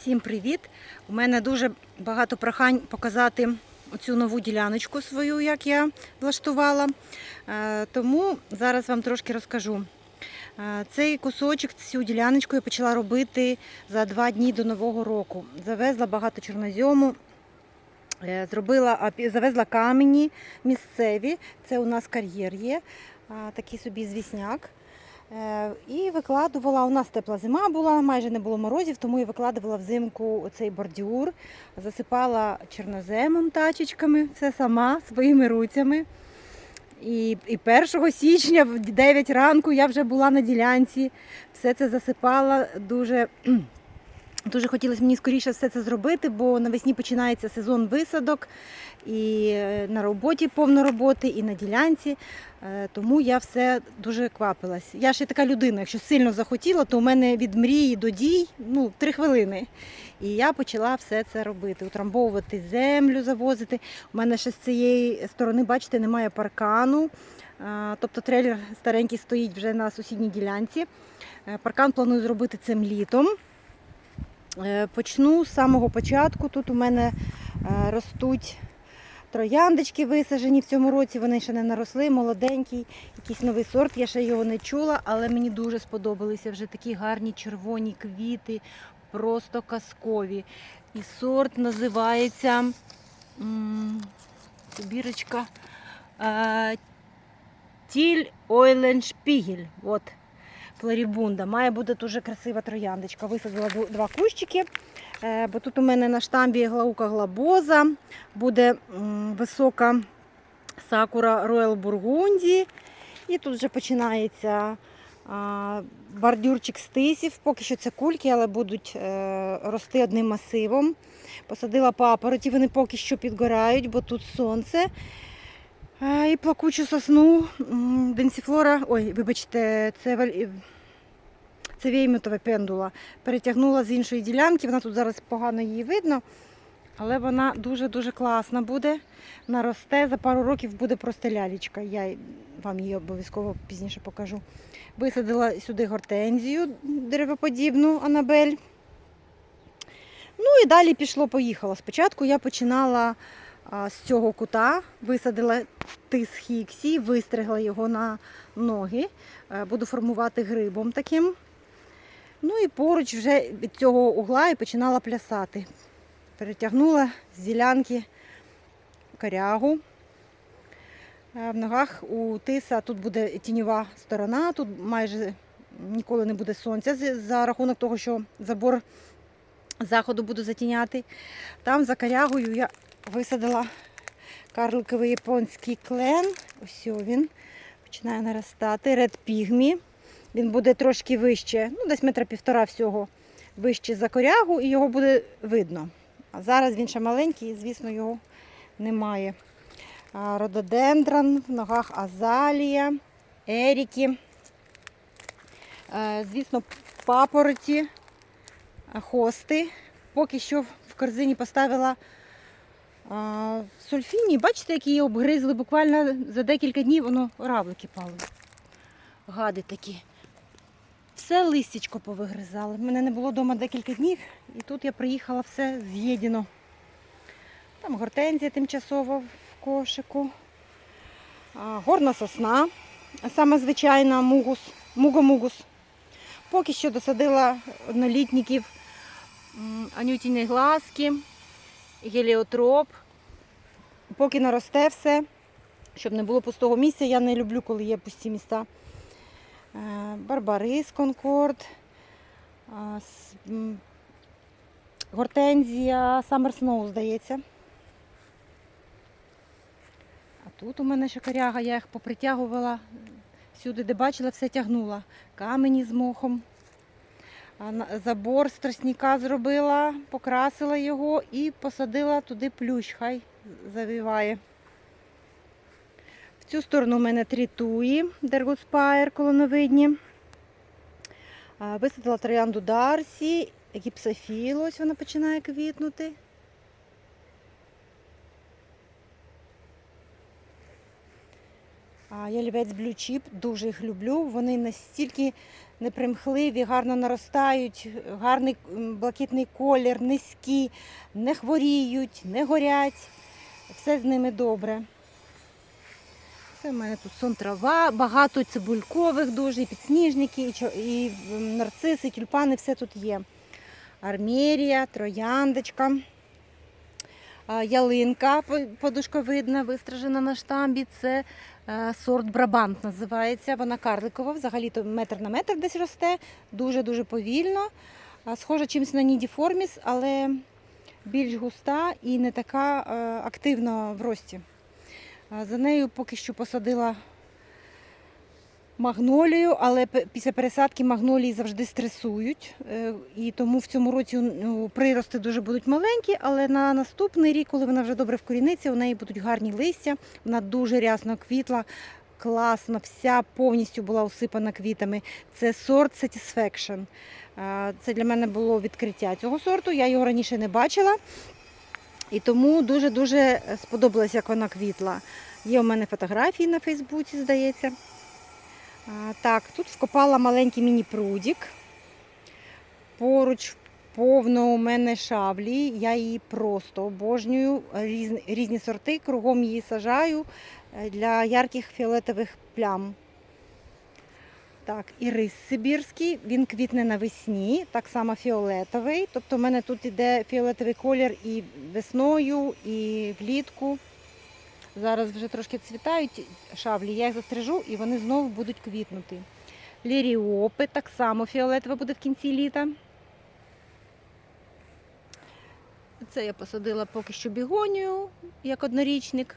Всім привіт! У мене дуже багато прохань показати оцю нову діляночку свою, як я влаштувала. Е, Тому зараз вам трошки розкажу. Е, Цей кусочок, цю діляночку я почала робити за два дні до Нового року. Завезла багато чорнозьому, е, зробила, завезла камені місцеві. Це у нас кар'єр є, такий собі звісняк. Е, І викладувала, у нас тепла зима була, майже не було морозів, тому і викладувала взимку цей бордюр, засипала чорноземом тачечками, все сама своїми руцями. І, і 1 січня в 9 ранку я вже була на ділянці, все це засипала. Дуже, дуже хотілося мені скоріше все це зробити, бо навесні починається сезон висадок, і е, на роботі повно роботи, і на ділянці. Е, Тому я все дуже квапилась. Я ще така людина, якщо сильно захотіла, то у мене від мрії до дій ну, три хвилини. І я почала все це робити, утрамбовувати землю, завозити. У мене ще з цієї сторони, бачите, немає паркану. Е, Тобто трейлер старенький стоїть вже на сусідній ділянці. Паркан планую зробити цим літом. Е, Почну з самого початку. Тут у мене е, ростуть трояндочки висаджені в цьому році. Вони ще не наросли, молоденький, якийсь новий сорт. Я ще його не чула, але мені дуже сподобалися вже такі гарні червоні квіти, просто казкові. І сорт називається бірочка е, Тіль Ойленшпігель. Флорібунда. Має бути дуже красива трояндочка. Висадила два кущики, е, бо тут у мене на штамбі глаука глабоза, буде висока сакура Роял Бургунді. І тут вже починається бордюрчик з тисів. Поки що це кульки, але будуть е, рости одним масивом. Посадила папороті, вони поки що підгорають, бо тут сонце. Е, І плакучу сосну денсіфлора, ой, вибачте, це валь- це веймутова пендула. Перетягнула з іншої ділянки, вона тут зараз погано її видно, але вона дуже-дуже класна буде. Вона росте, за пару років буде просто лялічка. Я вам її обов'язково пізніше покажу. Висадила сюди гортензію деревоподібну Анабель. Ну і далі пішло-поїхало. Спочатку я починала з цього кута, висадила тис хіксі, вистригла його на ноги. Е, Буду формувати грибом таким. Ну і поруч вже від цього угла і починала плясати. Перетягнула з ділянки корягу. Е, В ногах у тиса тут буде тіньова сторона, тут майже ніколи не буде сонця за рахунок того, що забор заходу буду затіняти. Там за корягою я висадила карликовий японський клен. Ось він починає наростати. Ред пігмі. Він буде трошки вище, ну десь метра півтора всього вище за корягу, і його буде видно. А зараз він ще маленький, і, звісно, його немає. Рододендрон, в ногах азалія, еріки. Е, Звісно, папороті, хости. Поки що в корзині поставила сульфіні. Бачите, які її обгризли буквально за декілька днів воно равлики пали. Гади такі. Все листячко повигризали. Мене не було вдома декілька днів, і тут я приїхала все з'їдено. Там гортензія тимчасово в кошику. Горна сосна, саме звичайна мугус, мугомугус. Поки що досадила однолітників анютіні глазки, геліотроп. Поки наросте все, щоб не було пустого місця. Я не люблю, коли є пусті міста. Е, Барбарис Конкорд, Гортензія, Summer Snow, здається. А тут у мене ще коряга, я їх попритягувала. Всюди, де бачила, все тягнула. Камені з мохом. Забор з тростника зробила, покрасила його і посадила туди плющ, хай завіває. В цю сторону у мене трітуї, дергоспайр колоновидні. Висадила троянду Дарсі, гіпсофілу, ось вона починає квітнути. Ялівець Blue Chip, дуже їх люблю. Вони настільки непримхливі, гарно наростають, гарний блакитний колір, низькі, не хворіють, не горять. Все з ними добре. Це в мене тут сон трава, багато цибулькових дуже, і підсніжники, і, нарциси, і тюльпани, все тут є. Армерія, трояндочка. Ялинка подушковидна, вистражена на штамбі. Це е, сорт Брабант називається. Вона карликова, взагалі-то метр на метр десь росте, дуже-дуже повільно. Схожа чимось на нідіформіс, але більш густа і не така е, активна в рості. За нею поки що посадила магнолію, але після пересадки магнолії завжди стресують. Е, І тому в цьому році ну, прирости дуже будуть маленькі, але на наступний рік, коли вона вже добре вкоріниться, у неї будуть гарні листя. Вона дуже рясно квітла, класно, вся повністю була усипана квітами. Це сорт Satisfaction. Це для мене було відкриття цього сорту. Я його раніше не бачила. І тому дуже-дуже сподобалось, як вона квітла. Є у мене фотографії на Фейсбуці, здається. Так, тут вкопала маленький міні-прудік. Поруч повно у мене шаблі. Я її просто обожнюю. Різні сорти, кругом її сажаю е, для ярких фіолетових плям. Так, і рис сибірський, він квітне навесні, так само фіолетовий. Тобто в мене тут іде фіолетовий колір і весною, і влітку. Зараз вже трошки цвітають шаблі, я їх застрижу і вони знову будуть квітнути. Ліріопи так само фіолетове буде в кінці літа. Це я посадила поки що бігонію, як однорічник.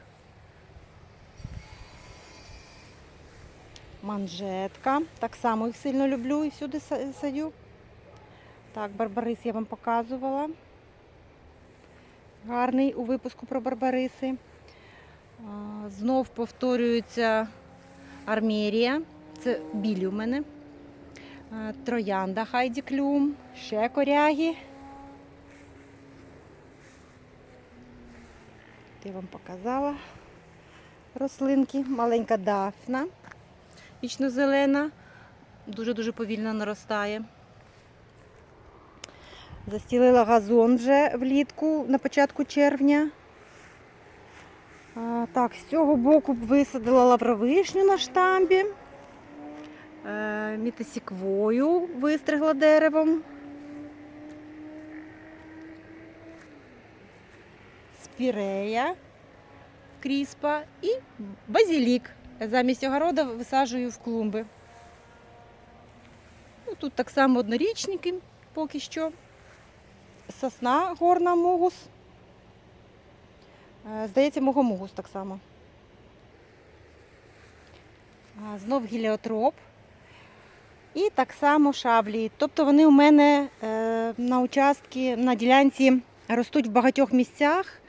Манжетка. Так само їх сильно люблю і всюди садю. Так, барбарис я вам показувала. Гарний у випуску про барбариси. Знов повторюється армерія. Це білі у мене. Троянда Хайді Клюм, ще коряги. Я вам показала рослинки. Маленька дафна, вічно-зелена, дуже-дуже повільно наростає. Застілила газон вже влітку на початку червня. Так, з цього боку висадила лавровишню на штамбі. Е, мітисіквою вистригла деревом. Спірея кріспа і базілік. Замість огорода висаджую в клумби. Ну, тут так само однорічники поки що. Сосна горна мугус. Е, Здається, мугомугус так само. Знов гіліотроп. І так само шаблі. Тобто вони у мене е, на участки, на ділянці ростуть в багатьох місцях.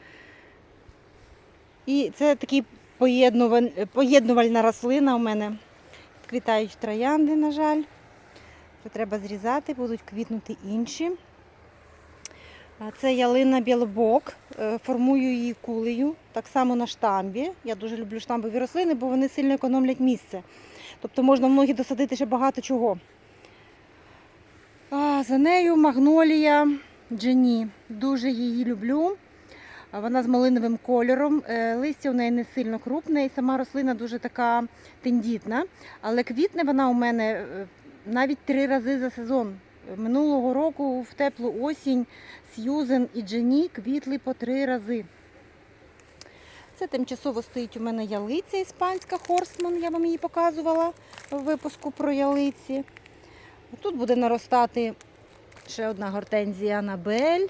І це такий поєднувальна рослина у мене. Квітають троянди, на жаль. Це треба зрізати, будуть квітнути інші. Це ялина білобок. Е, Формую її кулею, так само на штамбі. Я дуже люблю штамбові рослини, бо вони сильно економлять місце. Тобто можна в ноги досадити ще багато чого. А, за нею магнолія Джені. Дуже її люблю. Вона з малиновим кольором. Е, Листя у неї не сильно крупне і сама рослина дуже така тендітна. Але квітне вона у мене е, навіть три рази за сезон. Минулого року в теплу осінь Сьюзен і Джені квітли по три рази. Це тимчасово стоїть у мене ялиця іспанська Хорсман, я вам її показувала в випуску про ялиці. Тут буде наростати ще одна гортензія Анабель.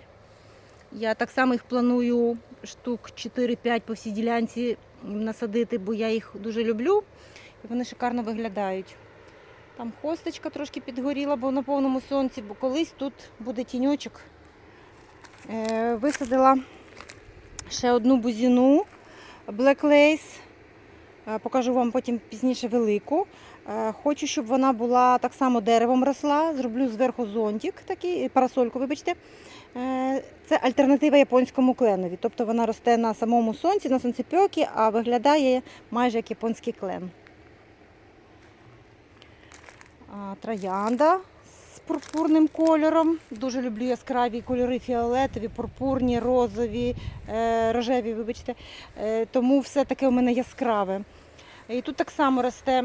Я так само їх планую штук 4-5 по всій ділянці насадити, бо я їх дуже люблю і вони шикарно виглядають. Там хосточка трошки підгоріла, бо на повному сонці, бо колись тут буде тіньочок. Е, Висадила ще одну бузіну Black Lace. Е, Покажу вам потім пізніше велику. Е, Хочу, щоб вона була так само деревом росла. Зроблю зверху зонтик, такий, парасольку, вибачте. Це альтернатива японському кленові. Тобто вона росте на самому сонці, на сонцепьокі, а виглядає майже як японський клен. Троянда з пурпурним кольором. Дуже люблю яскраві кольори фіолетові, пурпурні, розові, е, рожеві, вибачте. Е, тому все таке у мене яскраве. І тут так само росте,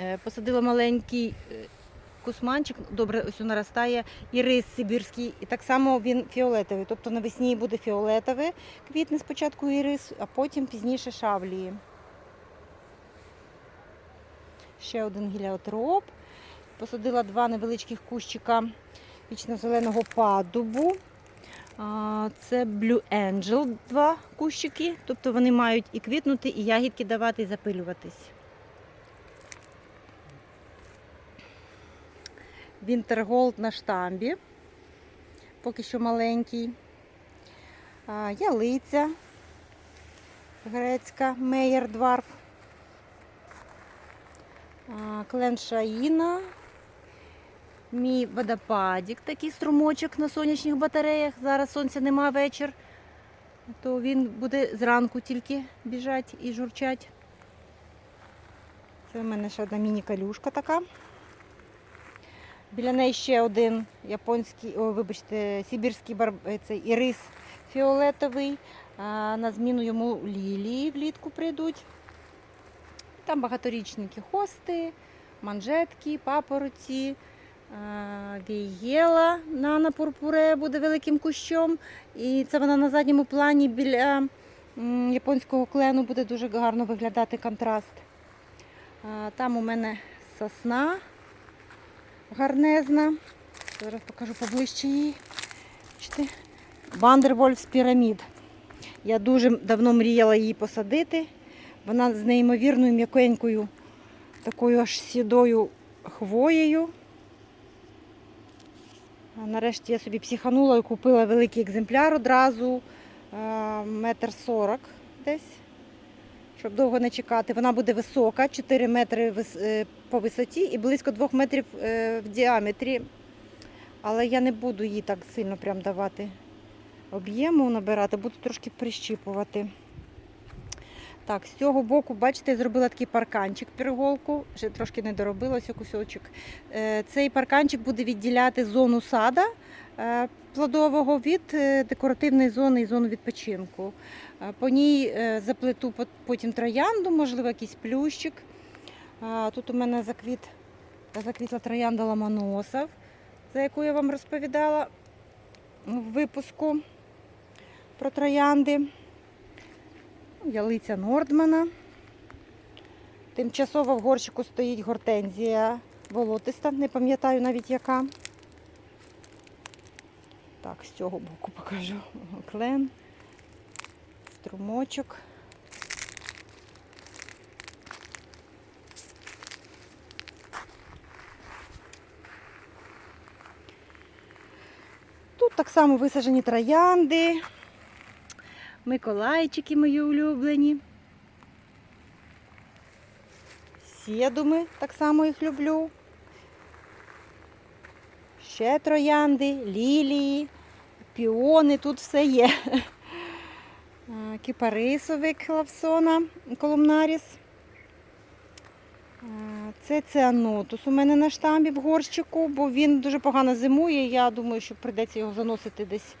е, посадила маленький кусманчик, добре ось наростає, і рис сибірський, і так само він фіолетовий. Тобто навесні буде фіолетовий, квітне спочатку ірис, а потім пізніше шавлії. Ще один гіліотроп. Посадила два невеличких кущика вічно-зеленого падубу. Це Blue Angel, два кущики. Тобто вони мають і квітнути, і ягідки давати, і запилюватись. Вінтерголд на штамбі. Поки що маленький. Ялиця грецька, Мейер Дварф. А, Клен Шаїна. Мій водопадік, такий струмочок на сонячних батареях. Зараз сонця нема вечір, то він буде зранку тільки біжать і журчать. Це в мене ще одна міні-калюшка така. Біля неї ще один японський, о, вибачте, сибірський бар... е, цей ірис фіолетовий. А, на зміну йому лілії влітку прийдуть. Там багаторічники хости, манжетки, папороті, а, вієла на пурпуре буде великим кущом. І це вона на задньому плані біля японського клену буде дуже гарно виглядати контраст. Там у мене сосна гарнезна. Зараз покажу поближче її. Бачите? Вандервольфс пірамід. Я дуже давно мріяла її посадити. Вона з неймовірною м'якенькою, такою аж сідою хвоєю. Нарешті я собі психанула і купила великий екземпляр одразу, метр сорок десь, щоб довго не чекати. Вона буде висока, 4 метри е, по висоті і близько 2 метрів е, в діаметрі. Але я не буду їй так сильно прям давати об'єму набирати, буду трошки прищіпувати. Так, з цього боку, бачите, я зробила такий парканчик переголку, ще трошки не доробилося кусочок. Е, Цей парканчик буде відділяти зону сада е, плодового від е, декоративної зони і зону відпочинку. По ній заплету потім троянду, можливо, якийсь плющик. Тут у мене заквіт, заквітла троянда ламаносов, за яку я вам розповідала в випуску про троянди. Ялиця Нордмана. Тимчасово в горщику стоїть гортензія волотиста, не пам'ятаю навіть яка. Так, з цього боку покажу. Клен, струмочок. Тут так само висаджені троянди, Миколайчики мої улюблені. Сєдуми, так само їх люблю. Ще троянди, лілії, піони, тут все є. Кіпарисовик лавсона, колумнаріс. Це цианотус у мене на штамбі в горщику, бо він дуже погано зимує. Я думаю, що прийдеться його заносити десь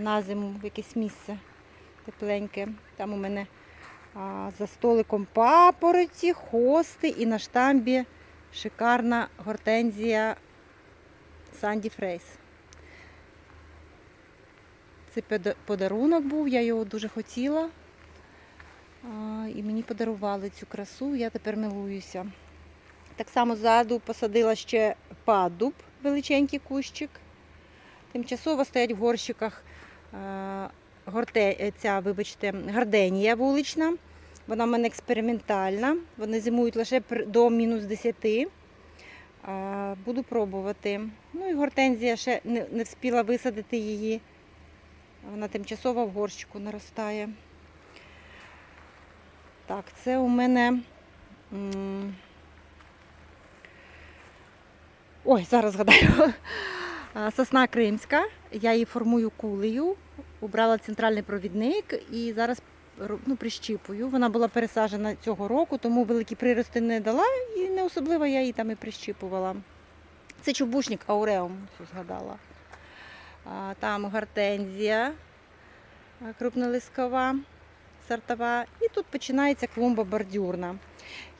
на зиму в якесь місце тепленьке. Там у мене а, за столиком папороті, хости і на штамбі шикарна гортензія Санді Фрейс. Це подарунок був, я його дуже хотіла. А, і мені подарували цю красу, я тепер милуюся. Так само ззаду посадила ще падуб, величенький кущик. Тимчасово стоять в горщиках горте, е, ця, вибачте, гарденія вулична. Вона в мене експериментальна. Вони зимують лише до мінус 10. Е, Буду пробувати. Ну і гортензія ще не, не встигла висадити її. Вона тимчасово в горщику наростає. Так, це у мене. Ой, зараз згадаю. Сосна кримська. Я її формую кулею. Убрала центральний провідник і зараз ну, прищіпую. Вона була пересаджена цього року, тому великі прирости не дала і не особливо я її там і прищіпувала. Це чубушник ауреум, що згадала. А, там гортензія крупнолискова, сортова. І тут починається клумба бордюрна.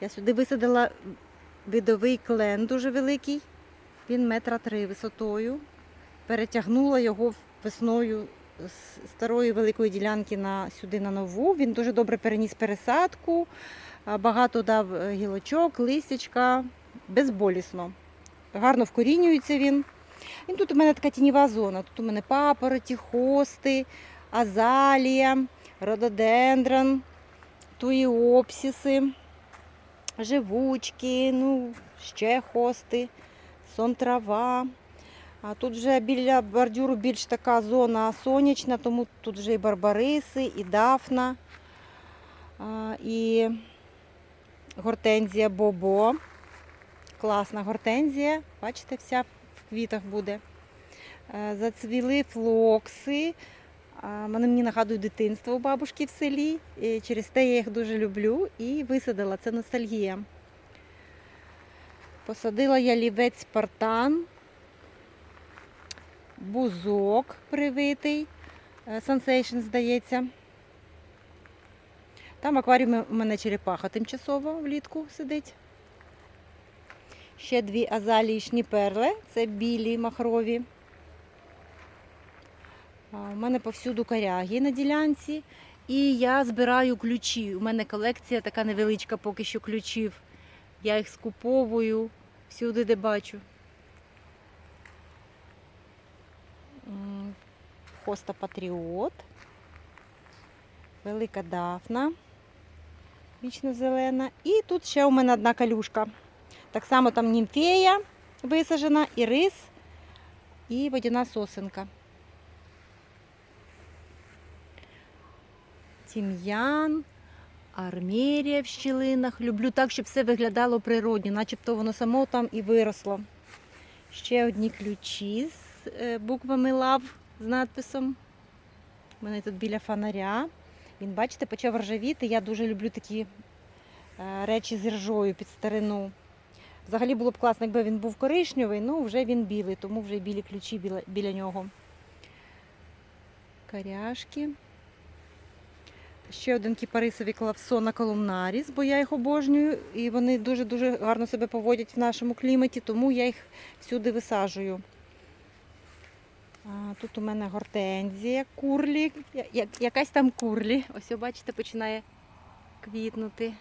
Я сюди висадила видовий клен дуже великий. Він метра три висотою. Перетягнула його весною з старої великої ділянки на, сюди на нову. Він дуже добре переніс пересадку, багато дав е, гілочок, листячка, безболісно. Гарно вкорінюється він. І тут у мене така тіньова зона. Тут у мене папороті, хости, азалія, рододендрон, туїопсіси, живучки, ну, ще хости, сон трава. А тут вже біля бордюру більш така зона сонячна, тому тут вже і барбариси, і дафна, і гортензія бобо. Класна гортензія. Бачите, вся в квітах буде. Е, Зацвіли флокси. Вони мені нагадують дитинство у бабушки в селі. І через те я їх дуже люблю і висадила. Це ностальгія. Посадила я лівець спартан, бузок привитий, Sensation, здається. Там в акваріумі у мене черепаха тимчасово влітку сидить. Ще дві азалії шніперли, це білі махрові. У мене повсюду коряги на ділянці. І я збираю ключі. У мене колекція така невеличка поки що ключів. Я їх скуповую всюди, де бачу. Хоста Патріот. Велика дафна. Вічно зелена. І тут ще у мене одна калюшка. Так само там німфея висаджена, і рис, і водяна сосенка. Тім'ян, армерія в щілинах. Люблю так, щоб все виглядало природньо, начебто воно само там і виросло. Ще одні ключі з буквами лав з надписом. У мене тут біля фонаря. Він, бачите, почав ржавіти. Я дуже люблю такі е, речі з ржою під старину. Взагалі було б класно, якби він був коричневий, ну вже він білий, тому вже білі ключі біля, біля нього. Каряшки. Ще один кіпарисовий клавсона колумнаріс, бо я їх обожнюю, і вони дуже-дуже гарно себе поводять в нашому кліматі, тому я їх всюди висаджую. Тут у мене гортензія, курлі, якась там курлі. Ось, бачите, починає квітнути.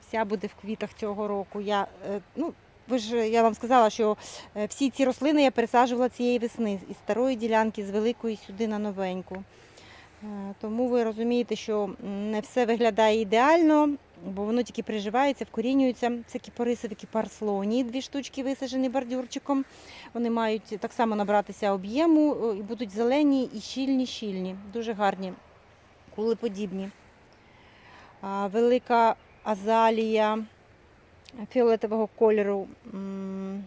Вся буде в квітах цього року. Я, е, ну, ви ж я вам сказала, що е, всі ці рослини я пересаджувала цієї весни із старої ділянки, з великої сюди на новеньку. Е, Тому ви розумієте, що не все виглядає ідеально, бо воно тільки приживається, вкорінюється. Це кіпарисові кіпарслоні, дві штучки висаджені бордюрчиком. Вони мають так само набратися об'єму е, і будуть зелені і щільні-щільні, дуже гарні, кулеподібні. Велика азалія фіолетового кольору. м,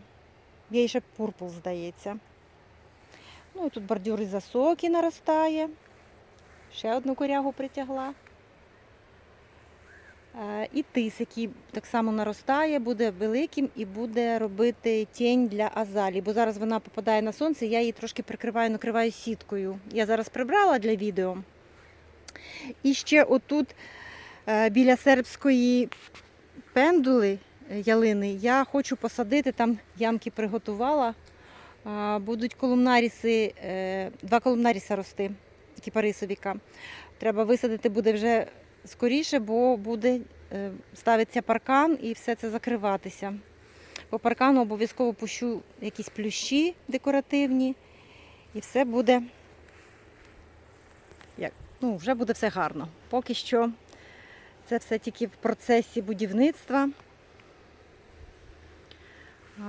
Гейша пурпл, здається. Ну і тут бордюр із засоки наростає. Ще одну корягу притягла. Е, І тис, який так само наростає, буде великим і буде робити тінь для азалії. Бо зараз вона попадає на сонце, я її трошки прикриваю, накриваю сіткою. Я зараз прибрала для відео. І ще отут е, біля сербської пендули е, ялини я хочу посадити, там ямки приготувала. Будуть колумнаріси, два колумнаріса рости, кіпарисовіка. Треба висадити буде вже скоріше, бо буде е, ставиться паркан і все це закриватися. По паркану обов'язково пущу якісь плющі декоративні, і все буде, як, ну, вже буде все гарно. Поки що це все тільки в процесі будівництва.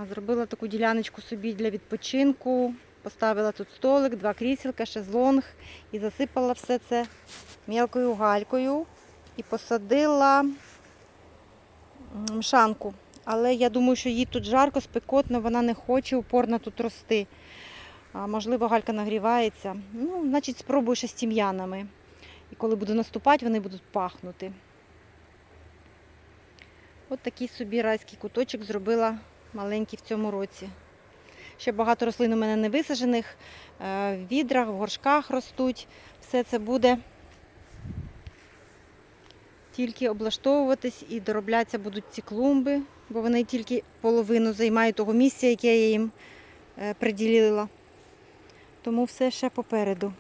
Зробила таку діляночку собі для відпочинку. Поставила тут столик, два крісілка, шезлонг і засипала все це мілкою галькою і посадила мшанку. Але я думаю, що їй тут жарко, спекотно, вона не хоче упорно тут рости. А можливо, галька нагрівається. Ну, значить, спробую ще з тім'янами. І коли буду наступати, вони будуть пахнути. От такий собі райський куточок зробила маленький в цьому році. Ще багато рослин у мене не висаджених, е, в відрах, в горшках ростуть. Все це буде тільки облаштовуватись і дороблятися будуть ці клумби, бо вони тільки половину займають того місця, яке я їм е, приділила. Тому все ще попереду.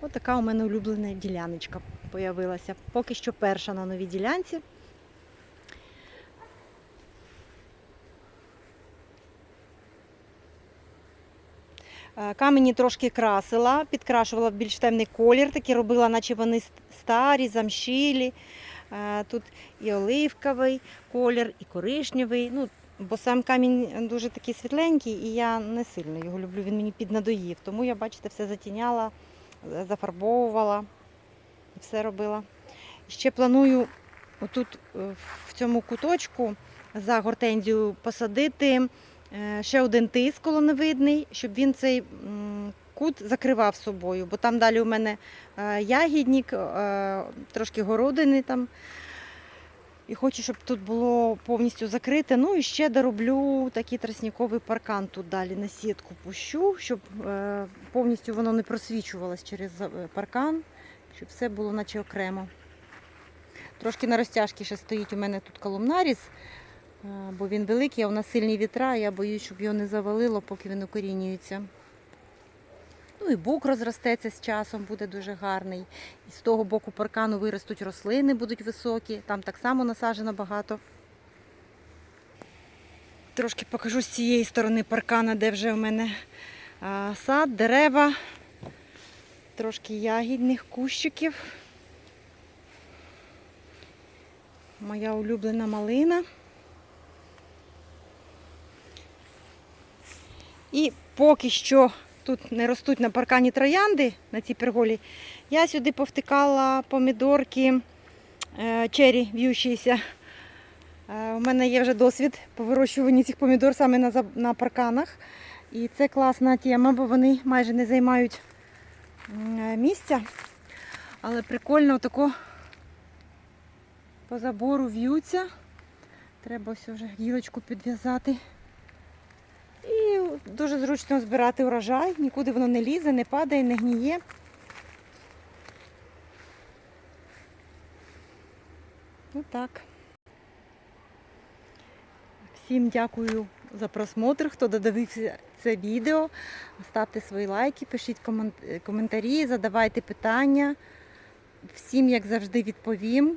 Ось така у мене улюблена діляночка появилася. Поки що перша на новій ділянці. Камені трошки красила, підкрашувала в більш темний колір, такі робила, наче вони старі, замшілі. Е, Тут і оливковий колір, і коричневий. Ну, бо сам камінь дуже такий світленький, і я не сильно його люблю, він мені піднадоїв. Тому я, бачите, все затіняла, е, зафарбовувала, все робила. Ще планую отут е, в цьому куточку за гортензію посадити ще один тис колоновидний, щоб він цей кут закривав собою, бо там далі у мене е, ягідник, е, трошки городини там. І хочу, щоб тут було повністю закрите. Ну і ще дороблю такий тростниковий паркан тут далі на сітку пущу, щоб е, повністю воно не просвічувалось через е, паркан, щоб все було наче окремо. Трошки на розтяжці ще стоїть у мене тут колумнаріс, е, бо він великий, а у нас сильні вітра, я боюсь, щоб його не завалило, поки він укорінюється. Ну і бук розростеться з часом, буде дуже гарний. І з того боку паркану виростуть рослини, будуть високі. Там так само насаджено багато. Трошки покажу з цієї сторони паркана, де вже у мене сад, дерева, трошки ягідних кущиків. Моя улюблена малина. І поки що тут не ростуть на паркані троянди на цій перголі, я сюди повтикала помідорки е, чері в'ющіся. Е, У мене є вже досвід по вирощуванні цих помідор саме на, парканах. І це класна тема, бо вони майже не займають е, місця. Але прикольно тако по забору в'ються. Треба ось вже гілочку підв'язати. І дуже зручно збирати урожай, нікуди воно не лізе, не падає, не гніє. Ну так. Всім дякую за просмотр, хто додивився це відео. Ставте свої лайки, пишіть коментарі, задавайте питання. Всім, як завжди, відповім.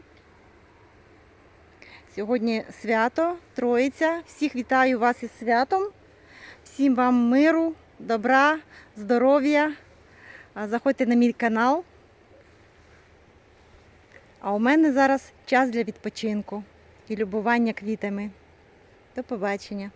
Сьогодні свято, Троїця. Всіх вітаю вас із святом. Всім вам миру, добра, здоров'я. Заходьте на мій канал. А у мене зараз час для відпочинку і любування квітами. До побачення.